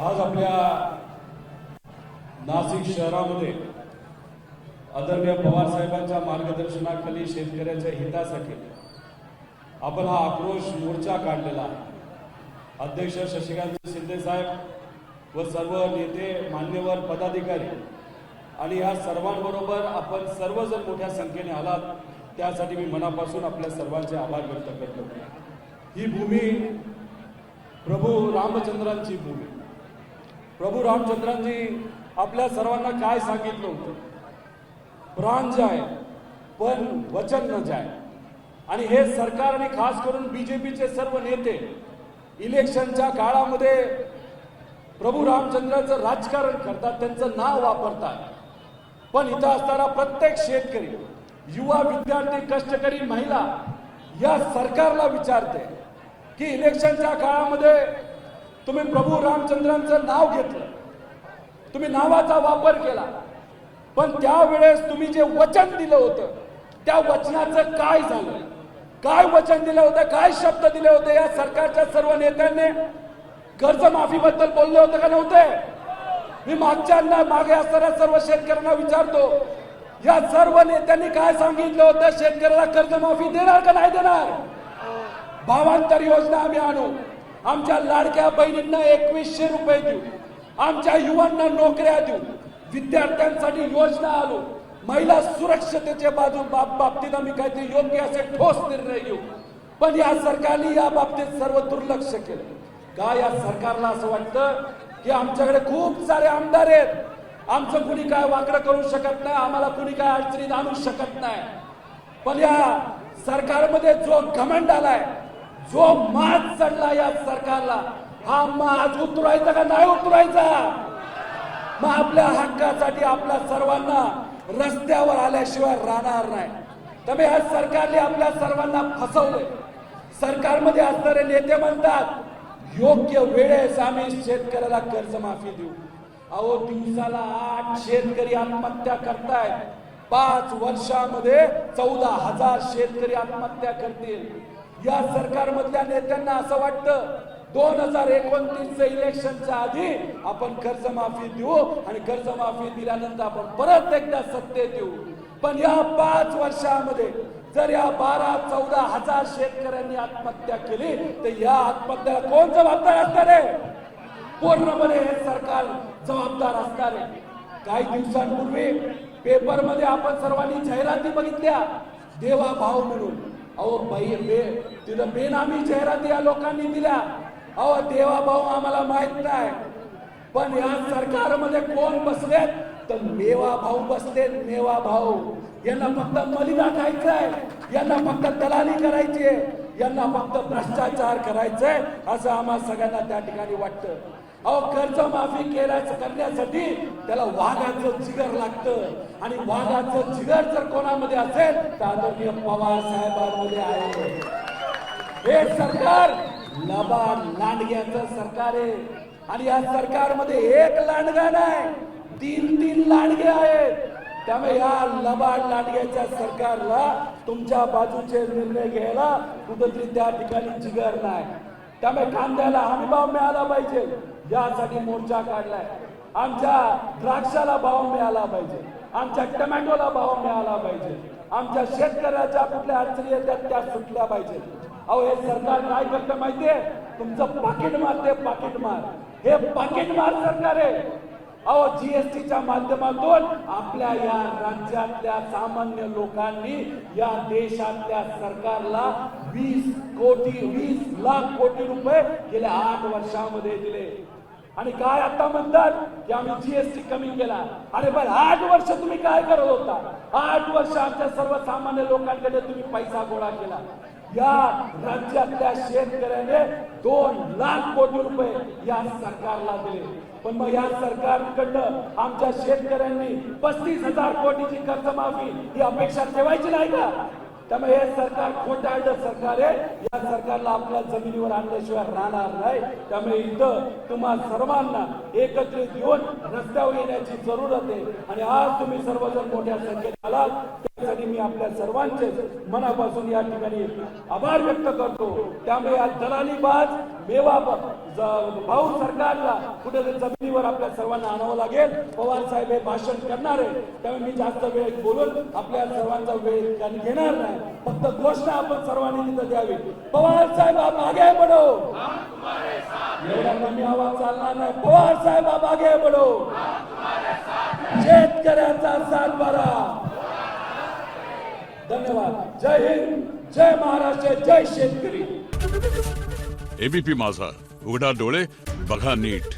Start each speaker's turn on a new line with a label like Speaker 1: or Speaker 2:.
Speaker 1: आज आपल्या नाशिक शहरामध्ये आदरणीय पवार साहेबांच्या मार्गदर्शनाखाली शेतकऱ्याच्या हितासाठी आपण हा आक्रोश मोर्चा काढलेला आहे. अध्यक्ष शशिकांत शिंदे साहेब व सर्व नेते मान्यवर पदाधिकारी आणि या सर्वांबरोबर आपण सर्वजण मोठ्या संख्येने आलात. त्यासाठी मी मनापासून आपल्या सर्वांचे आभार व्यक्त करतो. ही भूमी प्रभू रामचंद्रांची भूमी. प्रभू रामचंद्रांनी आपल्या सर्वांना काय सांगितलं होतं? प्राण जाय पण वचन न जाय आणि हे सरकार आणि खास करून बीजेपीचे सर्व नेते इलेक्शनच्या काळामध्ये प्रभू रामचंद्राचं राजकारण करतात त्यांचं नाव वापरतात. पण इथं असणारा प्रत्येक शेतकरी युवा विद्यार्थी कष्टकरी महिला या सरकारला विचारते की इलेक्शनच्या काळामध्ये तुम्ही प्रभू रामचंद्रांचं नाव घेतलं. तुम्ही नावाचा वापर केला. पण त्यावेळेस तुम्ही जे वचन दिलं होतं त्या वचनाचं काय झालं? काय वचन दिलं होतं? काय शब्द दिले होते या सरकारच्या सर्व नेत्यांनी? कर्जमाफीबद्दल बोलले होते का नव्हते? मी मागच्या मागे असणाऱ्या सर्व शेतकऱ्यांना विचारतो या सर्व नेत्यांनी काय सांगितलं होतं? शेतकऱ्याला कर्जमाफी देणार का नाही देणार? भावांतर योजना आम्ही आणू. आमच्या लाडक्या बहिणींना एकवीसशे रुपये देऊ. आमच्या युवांना नोकऱ्या देऊ. विद्यार्थ्यांसाठी योजना आलो. महिला सुरक्षतेच्या बाजू बाब बाबतीत आम्ही काहीतरी योग्य असे ठोस निर्णय घेऊ. पण या सरकारने या बाबतीत सर्व दुर्लक्ष केलं. का या सरकारला असं वाटतं की आमच्याकडे खूप सारे आमदार आहेत. आमचं कुणी काय वाकडं करू शकत नाही आम्हाला कुणी काय अडचणीत आणू शकत नाही. पण या सरकारमध्ये जो घमंड आलाय जो माज चढला या सरकारला हा माज उतरायचा का नाही उतरायचा मग आपल्या हक्कासाठी आपल्या सर्वांना रस्त्यावर आल्याशिवाय राहणार नाही. त्यामुळे ह्या सरकारने आपल्या सर्वांना फसवले सरकारमध्ये असणारे नेते म्हणतात योग्य वेळेस आम्ही शेतकऱ्याला कर्जमाफी देऊ. अहो दिवसाला आठ शेतकरी आत्महत्या करतायत. पाच वर्षामध्ये चौदा हजार शेतकरी आत्महत्या करतील. या सरकारमधल्या नेत्यांना असं वाटतं दोन हजार एकोणतीस इलेक्शनच्या आधी आपण कर्जमाफी देऊ आणि कर्जमाफी दिल्यानंतर आपण परत एकदा सत्तेत येऊ पण या पाच वर्षामध्ये जर या बारा चौदा हजार शेतकऱ्यांनी आत्महत्या केली तर या आत्महत्याला कोण जबाबदार असणार आहे? पूर्णपणे हे सरकार जबाबदार असणार आहे. काही दिवसांपूर्वी पेपरमध्ये आपण सर्वांनी जाहिराती बघितल्या देवा भाव म्हणून अहो बाई बे तिथं बेनामी जाहिराती या लोकांनी दिल्या. अहो देवा भाऊ आम्हाला माहीत नाही. पण या सरकारमध्ये कोण बसलेत? तर मेवा भाऊ बसलेत मेवा भाऊ. यांना फक्त मलिदा खायचंय. यांना फक्त दलाली करायची आहे. यांना फक्त भ्रष्टाचार करायचंय असं आम्हाला सगळ्यांना त्या ठिकाणी वाटतं. अहो कर्जमाफी केल्याचं करण्यासाठी त्याला वाघाचं जिगर लागतं. आणि वाघाचं जिगर जर कोणामध्ये असेल तर आदरणीय पवार साहेबांमध्ये आहे. हे सरकार लबाड लांडग्याचं सरकार आहे. आणि या सरकारमध्ये एक लांडगा नाही तीन तीन लांडगे आहेत. त्यामुळे या लबाड लांडग्याच्या सरकारला तुमच्या बाजूचे निर्णय घ्यायला कुठंतरी त्या ठिकाणी जिगर नाही. त्यामुळे कांद्याला हमीभाव मिळाला पाहिजे. यासाठी मोर्चा काढलाय. आमच्या द्राक्षाला भाव मिळाला पाहिजे. आमच्या टोमॅटोला भाव मिळाला पाहिजे. आमच्या शेतकऱ्याच्या कुठल्या अडचणी येतात त्या सुटल्या पाहिजेत अहो हे सरकार काय करतं माहितीये? तुमचं पाकिट मारते पाकिट मार. हे पाकिट मार सरकार आहे. अहो जीएसटीच्या माध्यमातून आपल्या या राज्यातल्या सामान्य लोकांनी या देशातल्या सरकारला वीस कोटी वीस लाख कोटी रुपये गेल्या आठ वर्षामध्ये दिले. आणि काय आता म्हणतात की आम्ही जीएसटी कमी केला? अरे पण आठ वर्ष तुम्ही काय करत होता? आठ वर्ष आमच्या सर्वसामान्य लोकांकडे तुम्ही पैसा गोळा केला. या राज्यातल्या शेतकऱ्याने दोन लाख कोटी रुपये या सरकारला दिले. पण मग या सरकारकडनं आमच्या शेतकऱ्यांनी पस्तीस हजार कोटीची कर्जमाफी ही अपेक्षा ठेवायची नाही का? त्यामुळे हे सरकार खोटारड सरकार आहे या सरकारला आपल्या जमिनीवर आणल्याशिवाय राहणार नाही. त्यामुळे इथं तुम्हा सर्वांना एकत्रित येऊन रस्त्यावर येण्याची जरूरत आहे. आणि आज तुम्ही सर्वजण मोठ्या संख्येत आलात. त्यासाठी मी आपल्या सर्वांचे मनापासून या ठिकाणी आभार व्यक्त करतो. त्यामुळे आज दलाली बाज मेवा भाऊ सरकारला कुठे जमिनीवर आपल्या सर्वांना आणावं लागेल. पवार साहेब हे भाषण करणार. आहे त्यामुळे मी जास्त वेळ बोलून आपल्या सर्वांचा वेळ त्यांनी घेणार नाही. फक्त घोषणा आपण सर्वांनी तिथं द्यावी. पवार साहेब आप आगे बढो. एवढा कमी आवाज चालणार नाही. पवार साहेब आप आगे बढो. शेतकऱ्याचा सातबारा. धन्यवाद. जय हिंद जय महाराष्ट्र जय शेतकरी.
Speaker 2: एबीपी माझा. उघडा डोळे बघा नीट.